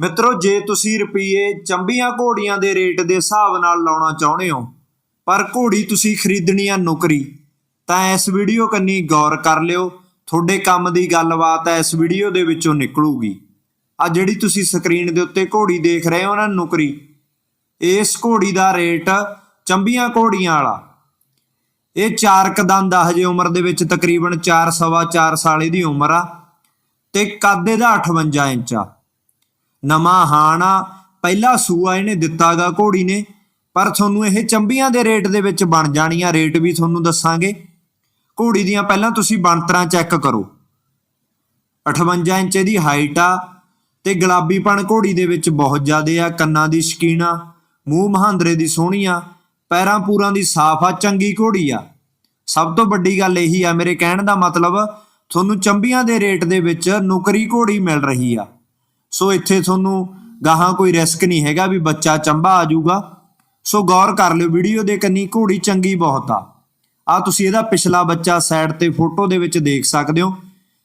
ਮਿੱਤਰੋ, ਜੇ ਤੁਸੀਂ ਰੁਪਏ ਚੰਬੀਆਂ ਘੋੜੀਆਂ ਦੇ ਰੇਟ ਦੇ ਹਿਸਾਬ ਨਾਲ ਲਾਉਣਾ ਚਾਹੁੰਦੇ ਹੋ, ਪਰ ਘੋੜੀ ਤੁਸੀਂ ਖਰੀਦਣੀ ਆ ਨੁਕਰੀ, ਤਾਂ ਇਸ ਵੀਡੀਓ ਕੰਨੀ ਗੌਰ ਕਰ ਲਿਓ। ਤੁਹਾਡੇ ਕੰਮ ਦੀ ਗੱਲਬਾਤ ਇਸ ਵੀਡੀਓ ਦੇ ਵਿੱਚੋਂ ਨਿਕਲੂਗੀ। ਆ ਜਿਹੜੀ ਤੁਸੀਂ ਸਕਰੀਨ ਦੇ ਉੱਤੇ ਘੋੜੀ ਦੇਖ ਰਹੇ ਹੋ ਨਾ ਨੁਕਰੀ, ਇਸ ਘੋੜੀ ਦਾ ਰੇਟ ਚੰਬੀਆਂ ਘੋੜੀਆਂ ਵਾਲਾ। ਇਹ ਚਾਰ ਕਦਮ ਦਾ ਹਜੇ ਉਮਰ ਦੇ ਵਿੱਚ ਤਕਰੀਬਨ 4 ਸਵਾ 4 ਸਾਲ ਦੀ ਉਮਰ ਆ, ਤੇ ਕੱਦ ਇਹਦਾ 58 ਇੰਚ ਆ। ਨਵਾਂ ਹਾਣਾ, ਪਹਿਲਾ ਸੂਆ ਇਹਨੇ ਦਿੱਤਾਗਾ ਘੋੜੀ ਨੇ, ਪਰ ਤੁਹਾਨੂੰ ਇਹ ਚੰਬੀਆਂ ਦੇ ਰੇਟ ਦੇ ਵਿੱਚ ਬਣ ਜਾਣੀਆਂ, ਰੇਟ ਵੀ ਤੁਹਾਨੂੰ ਦੱਸਾਂਗੇ। ਘੋੜੀ ਦੀਆਂ ਪਹਿਲਾਂ ਤੁਸੀਂ ਬਣਤਰਾਂ ਚੈੱਕ ਕਰੋ। 58 ਇੰਚ ਦੀ ਹਾਈਟ ਆ, ਤੇ ਗੁਲਾਬੀਪਣ ਘੋੜੀ ਦੇ ਵਿੱਚ ਬਹੁਤ ਜ਼ਿਆਦੇ ਆ, ਕੰਨਾਂ ਦੀ ਸ਼ਕੀਨਾ ਮੂੰਹ ਮਹਾਂਦਰੇ ਦੀ ਸੋਹਣੀ ਆ, ਪੈਰਾਂ ਪੂਰਾਂ ਦੀ ਸਾਫ਼ ਆ, ਚੰਗੀ ਘੋੜੀ ਆ। ਸਭ ਤੋਂ ਵੱਡੀ ਗੱਲ ਇਹੀ ਆ, ਮੇਰੇ ਕਹਿਣ ਦਾ ਮਤਲਬ, ਤੁਹਾਨੂੰ ਚੰਬੀਆਂ ਦੇ ਰੇਟ ਦੇ ਵਿੱਚ ਨੁਕਰੀ ਘੋੜੀ ਮਿਲ ਰਹੀ ਆ। ਸੋ ਇੱਥੇ ਤੁਹਾਨੂੰ ਗਾਹਾਂ ਕੋਈ ਰਿਸਕ ਨਹੀਂ ਹੈਗਾ ਵੀ ਬੱਚਾ ਚੰਬਾ ਆ ਜਾਊਗਾ। ਸੋ ਗੌਰ ਕਰ ਲਿਓ ਵੀਡੀਓ ਦੇ ਕੰਨੀ ਘੋੜੀ ਚੰਗੀ ਬਹੁਤ ਆ। ਆ ਤੁਸੀਂ ਇਹਦਾ ਪਿਛਲਾ ਬੱਚਾ ਸਾਈਡ ਤੇ ਫੋਟੋ ਦੇ ਵਿੱਚ ਦੇਖ ਸਕਦੇ ਹੋ।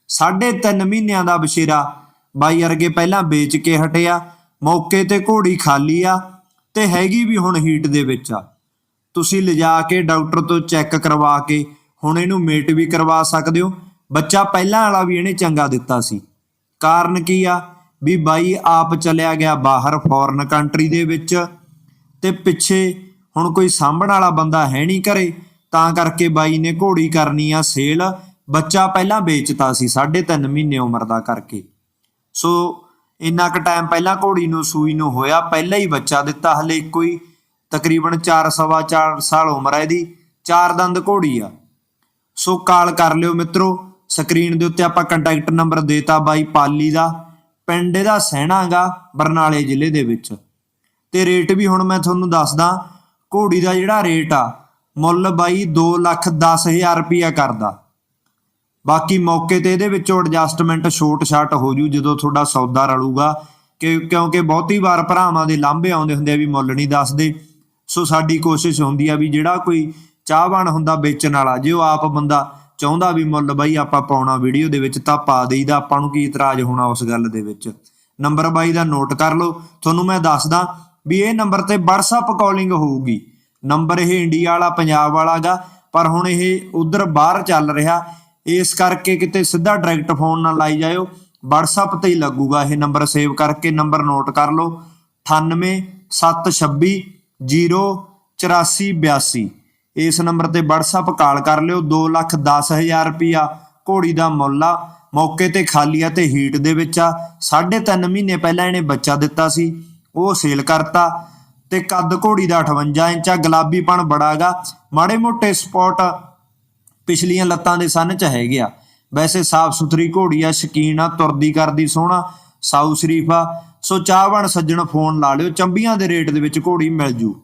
ਸਾਢੇ ਤਿੰਨ ਮਹੀਨਿਆਂ ਦਾ ਬਸ਼ੇਰਾ ਬਾਈ ਅਰਗੇ ਪਹਿਲਾਂ ਵੇਚ ਕੇ ਹਟਿਆ, ਮੌਕੇ ਤੇ ਘੋੜੀ ਖਾਲੀ ਆ ਤੇ ਹੈਗੀ ਵੀ ਹੁਣ ਹੀਟ ਦੇ ਵਿੱਚ ਆ। ਤੁਸੀਂ ਲਿਜਾ ਕੇ ਡਾਕਟਰ ਤੋਂ ਚੈੱਕ ਕਰਵਾ ਕੇ ਹੁਣ ਇਹਨੂੰ ਮੇਟ ਵੀ ਕਰਵਾ ਸਕਦੇ ਹੋ। ਬੱਚਾ ਪਹਿਲਾਂ ਵਾਲਾ ਵੀ ਇਹਨੇ ਚੰਗਾ ਦਿੱਤਾ ਸੀ। ਕਾਰਨ ਕੀ ਆ? ਵੀ ਬਾਈ ਆਪ ਚਲਿਆ ਗਿਆ ਬਾਹਰ ਫੋਰਨ ਕੰਟਰੀ ਦੇ ਵਿੱਚ ਤੇ ਪਿੱਛੇ ਹੁਣ ਕੋਈ ਸਾਂਭਣ ਵਾਲਾ ਬੰਦਾ ਹੈ ਨਹੀਂ ਘਰੇ, ਤਾਂ ਕਰਕੇ ਬਾਈ ਨੇ ਘੋੜੀ ਕਰਨੀ ਆ ਸੇਲ। ਬੱਚਾ ਪਹਿਲਾਂ ਵੇਚਤਾ ਸੀ 3.5 ਮਹੀਨੇ ਉਮਰ ਦਾ ਕਰਕੇ। ਸੋ ਇੰਨਾ ਕੁ ਟਾਈਮ ਪਹਿਲਾਂ ਘੋੜੀ ਨੂੰ ਸੂਈ ਨੂੰ ਹੋਇਆ, ਪਹਿਲਾਂ ਹੀ ਬੱਚਾ ਦਿੱਤਾ ਹਲੇ ਇੱਕੋ ਹੀ, ਤਕਰੀਬਨ 4 ਸਵਾ 4 ਸਾਲ ਉਮਰ ਹੈ ਇਹਦੀ, ਚਾਰ ਦੰਦ ਘੋੜੀ ਆ। ਸੋ ਕਾਲ ਕਰ ਲਿਓ ਮਿੱਤਰੋ, ਸਕਰੀਨ ਦੇ ਉੱਤੇ ਆਪਾਂ ਕੰਟੈਕਟ ਨੰਬਰ ਦੇਤਾ ਬਾਈ ਪਾਲੀ ਦਾ। ਪਿੰਡ ਇਹਦਾ ਸਹਿਣਾਗਾ ਬਰਨਾਲੇ ਜ਼ਿਲ੍ਹੇ ਦੇ ਵਿੱਚ। ਤੇ ਰੇਟ ਵੀ ਹੁਣ ਮੈਂ ਤੁਹਾਨੂੰ ਦੱਸਦਾ, ਘੋੜੀ ਦਾ ਜਿਹੜਾ ਰੇਟ ਆ, ਮੁੱਲ ਬਾਈ 2 ਲੱਖ 10 ਹਜ਼ਾਰ ਰੁਪਿਆ ਕਰਦਾ। ਬਾਕੀ ਮੌਕੇ ਤੇ ਇਹਦੇ ਵਿੱਚੋਂ ਐਡਜਸਟਮੈਂਟ ਛੋਟ ਛਾਟ ਹੋ ਜੂ ਜਦੋਂ ਤੁਹਾਡਾ ਸੌਦਾ ਰਲੂਗਾ, ਕਿ ਕਿਉਂਕਿ ਬਹੁਤੀ ਵਾਰ ਭਰਾਵਾਂ ਦੇ ਲਾਂਭੇ ਆਉਂਦੇ ਹੁੰਦੇ ਆ ਵੀ ਮੁੱਲ ਨਹੀਂ ਦੱਸਦੇ। ਸੋ ਸਾਡੀ ਕੋਸ਼ਿਸ਼ ਹੁੰਦੀ ਆ ਵੀ ਜਿਹੜਾ ਕੋਈ ਚਾਹਵਾਨ ਹੁੰਦਾ ਵੇਚਣ ਵਾਲਾ, ਜੇ ਉਹ ਆਪ ਬੰਦਾ ਚਾਹੁੰਦਾ ਵੀ ਮੁੱਲ ਬਾਈ ਆਪਾਂ ਪਾਉਣਾ ਵੀਡੀਓ ਦੇ ਵਿੱਚ ਤਾਂ ਪਾ ਦੇਈਦਾ, ਆਪਾਂ ਨੂੰ ਕੀ ਇਤਰਾਜ਼ ਹੋਣਾ ਉਸ ਗੱਲ ਦੇ ਵਿੱਚ। ਨੰਬਰ ਬਾਈ ਦਾ ਨੋਟ ਕਰ ਲਓ। ਤੁਹਾਨੂੰ ਮੈਂ ਦੱਸਦਾ ਵੀ ਇਹ ਨੰਬਰ ਤੇ WhatsApp ਕਾਲਿੰਗ ਹੋਊਗੀ। ਨੰਬਰ ਇਹ ਇੰਡੀਆ ਵਾਲਾ, ਪੰਜਾਬ ਵਾਲਾਗਾ, ਪਰ ਹੁਣ ਇਹ ਉਧਰ ਬਾਹਰ ਚੱਲ ਰਿਹਾ। ਇਸ ਕਰਕੇ ਕਿਤੇ ਸਿੱਧਾ ਡਾਇਰੈਕਟ ਫੋਨ ਨਾਲ ਲਾਈ ਜਾਇਓ। WhatsApp ਤੇ ਹੀ ਲੱਗੂਗਾ ਇਹ ਨੰਬਰ ਸੇਵ ਕਰਕੇ। ਨੰਬਰ ਨੋਟ ਕਰ ਲਓ। 98 726 08482 ਇਸ ਨੰਬਰ ਤੇ WhatsApp ਕਾਲ ਕਰ ਲਿਓ 2 ਲੱਖ 10 ਹਜ਼ਾਰ ਰੁਪਿਆ ਘੋੜੀ ਦਾ ਮੁੱਲ ਆ। ਮੌਕੇ ਤੇ ਖਾਲੀ ਆ ਤੇ ਹੀਟ ਦੇ ਵਿੱਚ ਆ। 3.5 ਮਹੀਨੇ ਪਹਿਲਾਂ ਇਹਨੇ ਬੱਚਾ ਦਿੱਤਾ ਸੀ। ਉਹ ਸੇਲ ਕਰਤਾ। ਤੇ ਕੱਦ ਘੋੜੀ ਦਾ 58 ਇੰਚ ਆ ਗੁਲਾਬੀਪਣ ਬੜਾਗਾ ਮਾੜੇ ਮੋਟੇ ਸਪੌਟ ਪਿਛਲੀਆਂ ਲੱਤਾਂ ਦੇ ਸਨ ਚ ਹੈਗੇ ਆ। ਵੈਸੇ ਸਾਫ਼ ਸੁਥਰੀ ਘੋੜੀ ਆ, ਸ਼ਕੀਨ ਆ, ਤੁਰਦੀ ਕਰਦੀ ਸੋਹਣਾ, ਸਾਊ ਸ਼ਰੀਫ ਆ। ਸੋ ਚਾਹਵਣ ਸੱਜਣ ਫੋਨ ਲਾ ਲਿਓ, ਚੰਬੀਆਂ ਦੇ ਰੇਟ ਦੇ ਵਿੱਚ ਘੋੜੀ ਮਿਲ ਜੂ।